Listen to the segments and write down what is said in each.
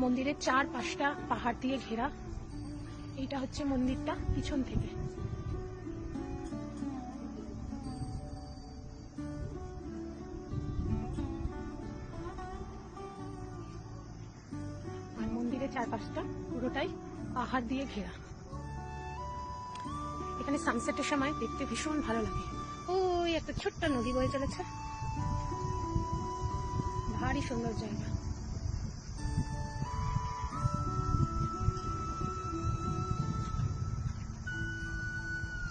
মন্দিরের চার পাঁচটা পাহাড় দিয়ে ঘেরা। এইটা হচ্ছে মন্দিরটা পিছন থেকে। আর মন্দিরের চারপাশটা পুরোটাই পাহাড় দিয়ে ঘেরা। এখানে সানসেটের সময় দেখতে ভীষণ ভালো লাগে। ওই একটা ছোট্ট নদী বয়ে চলেছে। ভারী সুন্দর জায়গা।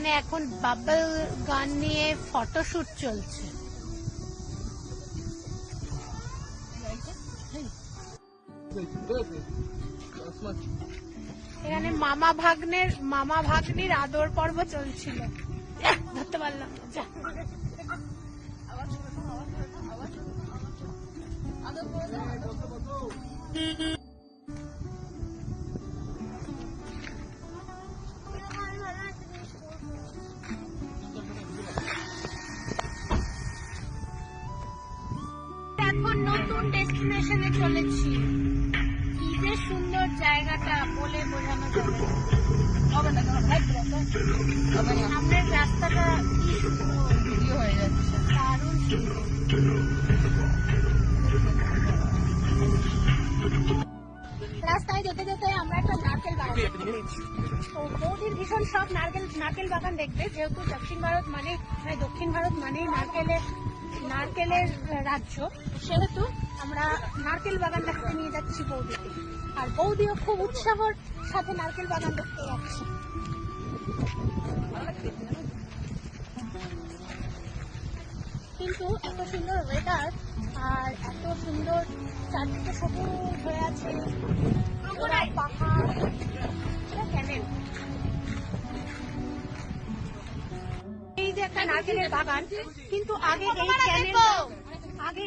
এখানে এখন বাবল গান নিয়ে ফটোশুট চলছে। এখানে মামা ভাগ্নের, মামা ভাগ্নির আদর পর্ব চলছিল। ধরতে পারলাম নতুন ডেস্টিনেশনে চলেছি কি যে সুন্দর জায়গাটা বলে বোঝানো যাবে সামনের রাস্তাটা কি সুন্দর। ভিডিও হয়ে যাচ্ছে। দারুণ রাস্তায় যেতে যেতে আমরা একটা নারকেল বাগান তো বৌদির ভীষণ সব নারকেল নারকেল বাগান দেখবে যেহেতু দক্ষিণ ভারত মানে মানে দক্ষিণ ভারত মানেই নারকেলের নারকেলের রাজ্য। সেহেতু আমরা নারকেল বাগান দেখতে নিয়ে যাচ্ছি বৌদিকে। আর বৌদিও খুব উৎসাহর সাথে নারকেল বাগান দেখতে যাচ্ছি। কিন্তু এত সুন্দর ওয়েদার আর এত সুন্দর চারদিকে সবুজ হয়ে আছে। পাহাড়। একটা নারকেলের বাগান কিন্তু আগে এই আগে